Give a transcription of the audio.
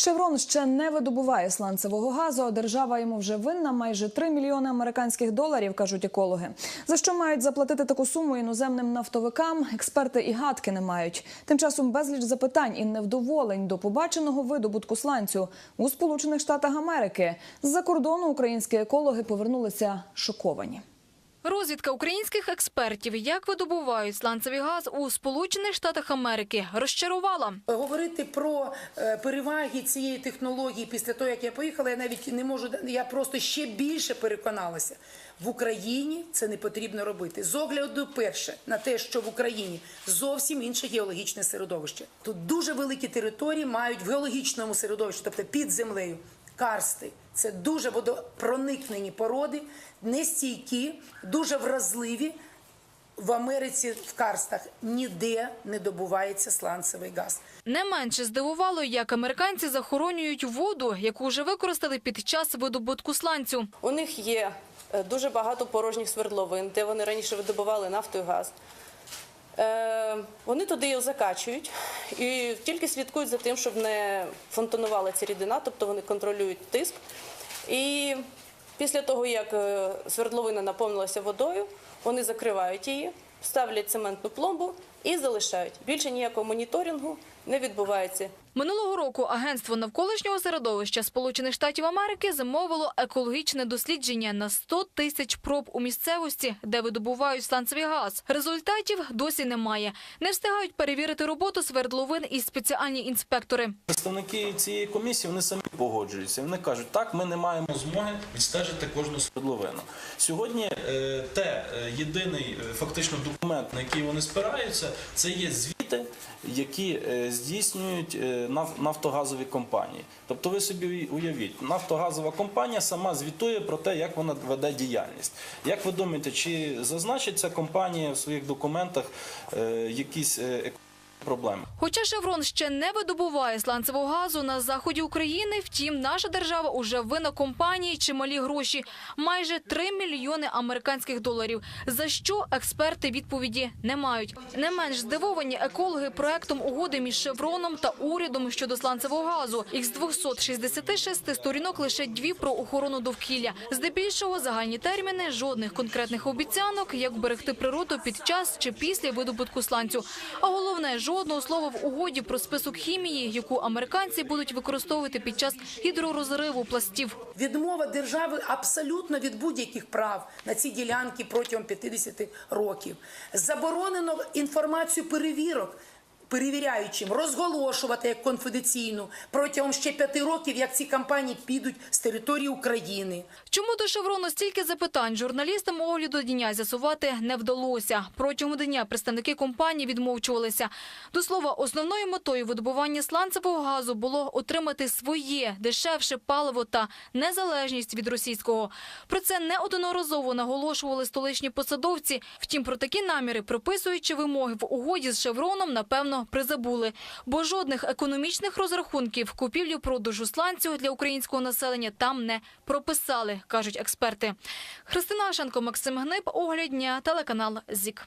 Шеврон ще не видобуває сланцевого газу. а Держава йому вже винна майже 3 мільйони американських доларів, кажуть екологи. За що мають заплатити таку суму іноземним нафтовикам? Експерти і гадки не мають. Тим часом безліч запитань і невдоволень до побаченого видобутку сланцю у Сполучених Штатах Америки. З-за кордону українські екологи повернулися шоковані. Розвідка українських експертів, як видобувають сланцевий газ у Сполучених Штатах Америки, розчарувала. Говорити про е, переваги цієї технології після того, як я поїхала, я навіть не можу. Я просто ще більше переконалася. В Україні це не потрібно робити. З огляду перше на те, що в Україні зовсім інше геологічне середовище. Тут дуже великі території мають в геологічному середовищі, тобто під землею, карсти. Це дуже водопроникнені породи, нестійкі, дуже вразливі. В Америці в карстах ніде не добувається сланцевий газ. Не менше здивувало, як американці захоронюють воду, яку вже використали під час видобутку сланцю. У них є е, дуже багато порожніх свердловин, де вони раніше видобували нафту і газ. Е, Вони туди його закачують і тільки слідкують за тим, щоб не фонтанувала ця рідина, тобто вони контролюють тиск. І після того, як е, свердловина наповнилася водою, вони закривають її, ставлять цементну пломбу і залишають. Більше ніякого моніторингу не відбувається. Минулого року агентство навколишнього середовища Сполучених Штатів Америки замовило екологічне дослідження на 100 тисяч проб у місцевості, де видобувають сланцевий газ. Результатів досі немає. Не встигають перевірити роботу свердловин і спеціальні інспектори. Представники цієї комісії вони самі погоджуються. Вони кажуть, так ми не маємо змоги відстежити кожну свердловину. Сьогодні е, те е, єдиний е, фактично документ, на який вони спираються, це є звіти, які е, здійснюють е, нафтогазові компанії. Тобто, ви собі уявіть, нафтогазова компанія сама звітує про те, як вона веде діяльність. Як ви думаєте, чи зазначить ця компанія в своїх документах е, якісь е, проблеми? Хоча Шеврон ще не видобуває сланцевого газу на заході України, втім, наша держава уже винна компанії чималі гроші – майже 3 мільйони американських доларів. За що експерти відповіді не мають. Не менш здивовані екологи проектом угоди між Шевроном та урядом щодо сланцевого газу. Із 266 сторінок лише дві про охорону довкілля. Здебільшого загальні терміни, жодних конкретних обіцянок, як берегти природу під час чи після видобутку сланцю. А головне, жодного слова в угоді про список хімії, яку американці будуть використовувати під час гідророзриву пластів. Відмова держави абсолютно від будь-яких прав на ці ділянки протягом 50 років. Заборонено інформацію перевірок. Перевіряючим розголошувати як конфіденційну протягом ще п'яти років, як ці компанії підуть з території України. Чому до Шеврону стільки запитань журналістам огляду дня з'ясувати не вдалося. Протягом дня представники компанії відмовчувалися. До слова, основною метою видобування сланцевого газу було отримати своє дешевше паливо та незалежність від російського. Про це неодноразово наголошували столичні посадовці. Втім, про такі наміри, прописуючи вимоги в угоді з Шевроном, напевно, призабули. Бо жодних економічних розрахунків купівлі-продажу сланцю для українського населення там не прописали, кажуть експерти. Христина Ашенко, Максим Гниб, Огляд дня, телеканал ЗІК.